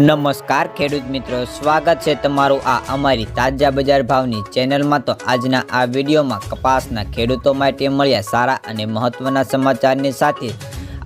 નમસ્કાર ખેડૂત મિત્રો, સ્વાગત છે તમારું આ અમારી તાજા બજાર ભાવની ચેનલમાં. તો આજના આ વિડીયોમાં કપાસના ખેડૂતો માટે મળ્યા સારા અને મહત્વના સમાચારની સાથે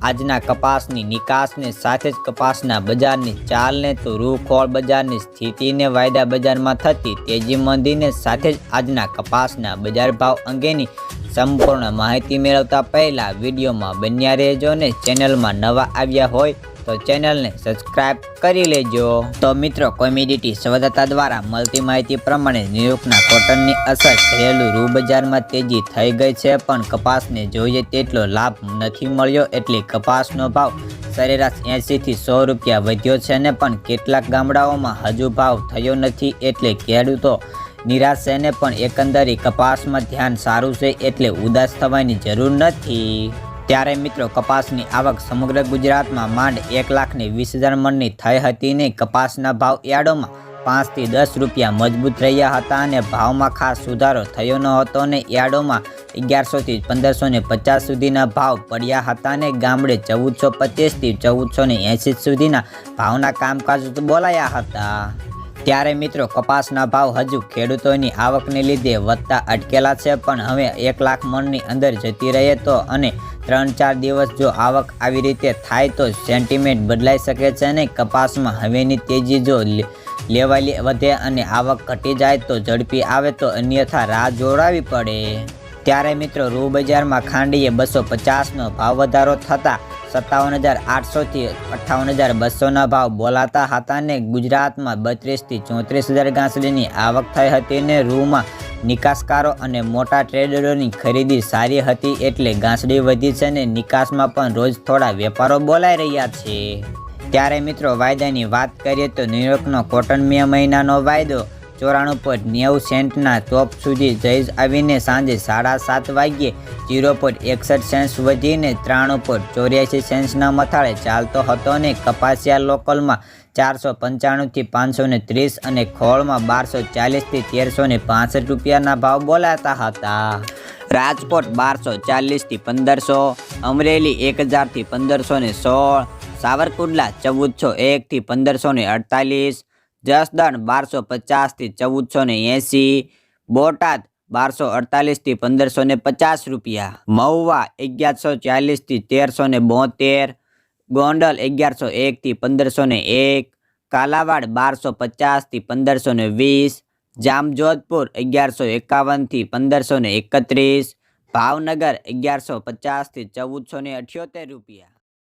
આજના કપાસની નિકાસને સાથે જ કપાસના બજારની ચાલને તો રૂખોળ બજારની સ્થિતિને વાયદા બજારમાં થતી તેજી મંદીને સાથે જ આજના કપાસના બજાર ભાવ અંગેની સંપૂર્ણ માહિતી મેળવતા પહેલાં વિડીયોમાં બન્યા રહેજો ને ચેનલમાં નવા આવ્યા હોય તો ચેનલને સબસ્ક્રાઇબ કરી લેજો. તો મિત્રો કોમ્યુડિટી સંવાદદાતા દ્વારા મળતી માહિતી પ્રમાણે ન્યૂયોર્કના કોટનની અસર ઘરેલું રૂ બજારમાં તેજી થઈ ગઈ છે, પણ કપાસને જોઈએ તેટલો લાભ નથી મળ્યો એટલે કપાસનો ભાવ સરેરાશ એંશીથી સો રૂપિયા વધ્યો છે ને પણ કેટલાક ગામડાઓમાં હજુ ભાવ થયો નથી એટલે ખેડૂતો નિરાશ સેને પણ એકંદરે કપાસમાં ધ્યાન સારું છે એટલે ઉદાસ થવાની જરૂર નથી. ત્યારે મિત્રો, કપાસની આવક સમગ્ર ગુજરાતમાં માંડ એક લાખની વીસ હજાર મણની થઈ હતી ને કપાસના ભાવ યાર્ડોમાં પાંચથી દસ રૂપિયા મજબૂત રહ્યા હતા અને ભાવમાં ખાસ સુધારો થયો ન હતો ને યાર્ડોમાં અગિયારસોથી પંદરસો ને પચાસ સુધીના ભાવ પડ્યા હતા ને ગામડે ચૌદસો પચીસથી ચૌદસો ને એંસી સુધીના ભાવના કામકાજ બોલાયા હતા. ત્યારે મિત્રો કપાસના ભાવ હજુ ખેડૂતોની આવકને લીધે વધતા અટકેલા છે, પણ હવે એક લાખ મણની અંદર જતી રહે તો અને ત્રણ ચાર દિવસ જો આવક આવી રીતે થાય તો સેન્ટિમેન્ટ બદલાઈ શકે છે અને કપાસમાં હવેની તેજી જો લે- લેવાલી વધે અને આવક ઘટી જાય તો ઝડપી આવે તો અન્યથા રાહ જોડાવી પડે. ત્યારે મિત્રો રૂ બજારમાં ખાંડીએ બસો પચાસનો ભાવ વધારો થતાં સત્તાવન હજાર આઠસોથી અઠ્ઠાવન હજાર બસોના ભાવ બોલાતા હતા ને ગુજરાતમાં બત્રીસથી ચોત્રીસ હજાર ઘાસડીની આવક થઈ હતી ને રૂમાં નિકાસકારો અને મોટા ટ્રેડરોની ખરીદી સારી હતી એટલે ગાંસડી વધી છે ને નિકાસમાં પણ રોજ થોડા વેપારો બોલાઈ રહ્યા છે. ત્યારે મિત્રો, વાયદાની વાત કરીએ તો ન્યુયોર્કનો કોટન મે મહિનાનો વાયદો ચોરાણું પોઈન્ટ નેવું સેન્ટના ટોપ સુધી જઈ આવીને સાંજે સાડા સાત વાગ્યે જીરો પોઈન્ટ એકસઠ સેન્ટ્સ વધીને ત્રાણું પોઈન્ટ ચોર્યાસી સેન્ટ્સના મથાળે ચાલતો હતો ને કપાસિયા લોકલમાં ચારસો પંચાણુંથી પાંચસો ને ત્રીસ અને ખોળમાં બારસો ચાલીસથી તેરસો ને પાસઠ રૂપિયાના ભાવ બોલાતા હતા. રાજકોટ બારસો ચાલીસથી પંદરસો, અમરેલી એક હજારથી પંદરસો ને સોળ, સાવરકુંડલા ચૌદસો એકથી પંદરસો ને અડતાલીસ જસદણ બારસો પચાસથી ચૌદસો ને એંસી, બોટાદ બારસો અડતાલીસથી પંદરસો ને પચાસ રૂપિયા, મહુવા અગિયારસો ચાલીસથી તેરસો ને બોતેર, ગોંડલ અગિયારસો એકથી પંદરસો ને એક, કાલાવાડ બારસો પચાસથી પંદરસો ને વીસ, જામજોધપુર અગિયારસો એકાવનથી પંદરસો ને એકત્રીસ, ભાવનગર અગિયારસો પચાસથી ચૌદસો ને અઠ્યોતેર રૂપિયા.